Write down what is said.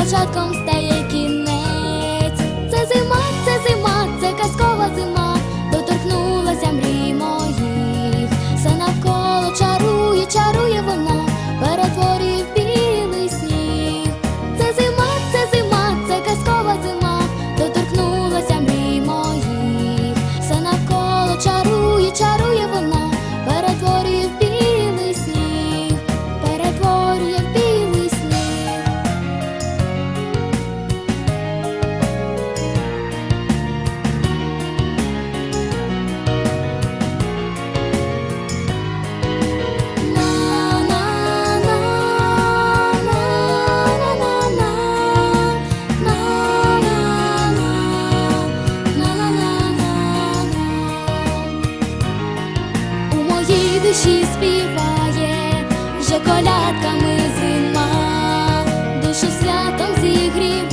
cosa constante. Душі співає, вже колядками зима, душу святом зігрів.